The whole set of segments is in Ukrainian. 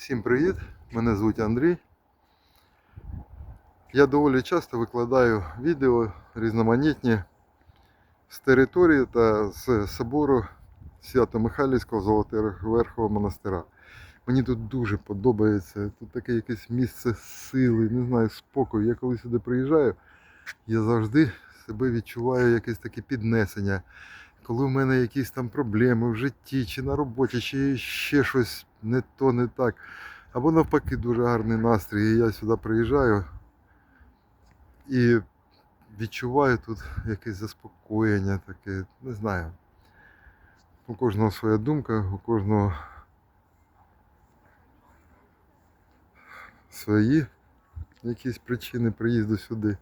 Всім привіт! Мене звуть Андрій. Я доволі часто викладаю відео різноманітні з території та з собору Свято-Михайлівського Золотоверхового монастира. Мені тут дуже подобається. Тут таке якесь місце сили, не знаю, спокою. Я коли сюди приїжджаю, я завжди себе відчуваю якесь таке піднесення. Коли в мене якісь там проблеми в житті, чи на роботі, чи ще щось не то, не так. Або навпаки дуже гарний настрій. І я сюди приїжджаю і відчуваю тут якесь заспокоєння, таке, не знаю. У кожного своя думка, у кожного свої якісь причини приїзду сюди.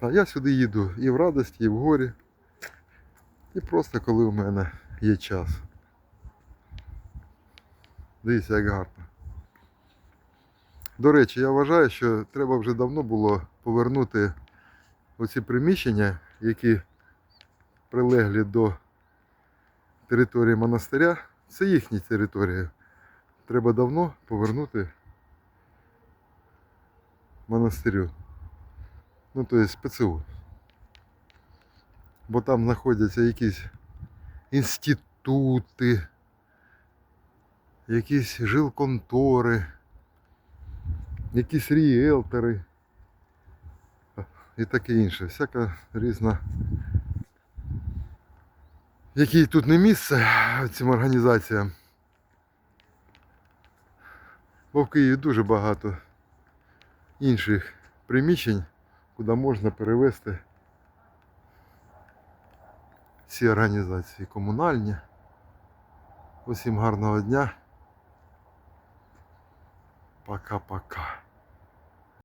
А я сюди їду і в радості, і в горі. І просто коли у мене є час. Дивіться, як гарно. До речі, я вважаю, що треба вже давно було повернути оці приміщення, які прилеглі до території монастиря. Це їхні території. Треба давно повернути монастирю. Ну, то есть ПЦУ. Бо там знаходяться якісь інститути, якісь жилконтори, якісь ріелтори і таке інше. Всяка різна. Який тут не місце цим організаціям. Бо в Києві дуже багато інших приміщень куди можна перевести ці організації комунальні. Усім гарного дня. Пока-пока.